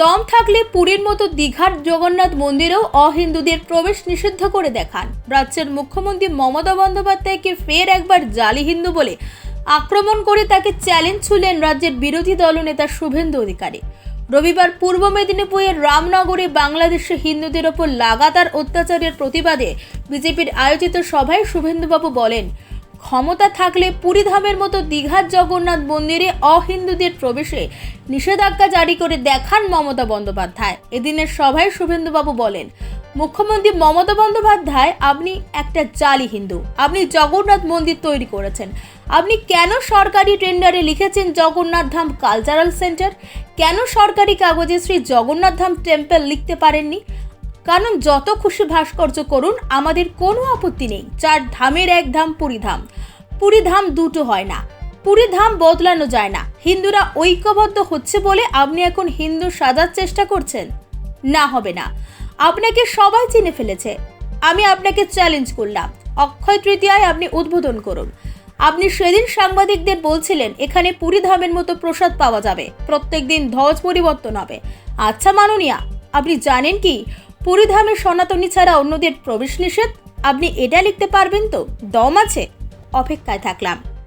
দম থাকলে পুরীর মতো দীঘার জগন্নাথ মন্দিরেও অহিন্দুদের প্রবেশ নিষিদ্ধ করে দেখান। রাজ্যের মুখ্যমন্ত্রী মমতা বন্দ্যোপাধ্যায়কে ফের একবার জালি হিন্দু বলে আক্রমণ করে তাকে চ্যালেঞ্জ ছুলেন রাজ্যের বিরোধী দলনেতা শুভেন্দু অধিকারী। রবিবার পূর্ব মেদিনীপুরের রামনগরে বাংলাদেশে হিন্দুদের ওপর লাগাতার অত্যাচারের প্রতিবাদে বিজেপির আয়োজিত সভায় শুভেন্দুবাবু বলেন ক্ষমতা থাকলে পুরীধামের মতো দীঘার জগন্নাথ মন্দিরে অহিন্দুদের প্রবেশে নিষেধাজ্ঞা জারি করে দেখান মমতা বন্দ্যোপাধ্যায়। এদিনের সভায় শুভেন্দুবাবু বলেন, মুখ্যমন্ত্রী মমতা বন্দ্যোপাধ্যায়, আপনি একটা জালি হিন্দু। আপনি জগন্নাথ মন্দির তৈরি করেছেন। আপনি কেন সরকারি টেন্ডারে লিখেছেন জগন্নাথ ধাম কালচারাল সেন্টার? কেন সরকারি কাগজে শ্রী জগন্নাথ ধাম টেম্পল লিখতে পারেননি? কারণ যত খুশি ভাস্কর্য করুন, আমাদের কোনো আপত্তি নেই। চার ধামের এক ধাম, পুরী ধাম। পুরী ধাম দুটো হয় না। পুরী ধাম বদলানো যায় না। হিন্দুরা ঐক্যবদ্ধ হচ্ছে বলে আপনি এখন হিন্দু সাজার চেষ্টা করছেন? না, হবে না। আপনাকে সবাই চিনে ফেলেছে। আমি আপনাকে চ্যালেঞ্জ করলাম। অক্ষয় তৃতীয়ায় আপনি উদ্বোধন করুন। আপনি সেদিন সাংবাদিকদের বলছিলেন, এখানে পুরী ধামের মতো প্রসাদ পাওয়া যাবে। প্রত্যেকদিন ধ্বজ পরিবর্তন হবে। আচ্ছা মাননীয়া, আপনি জানেন কি? পুরীধামে সনাতনী ছাড়া অন্যদের প্রবেশ নিষেধ? আপনি এটা লিখতে পারবেন তো? দম আছে? অপেক্ষায় থাকলাম।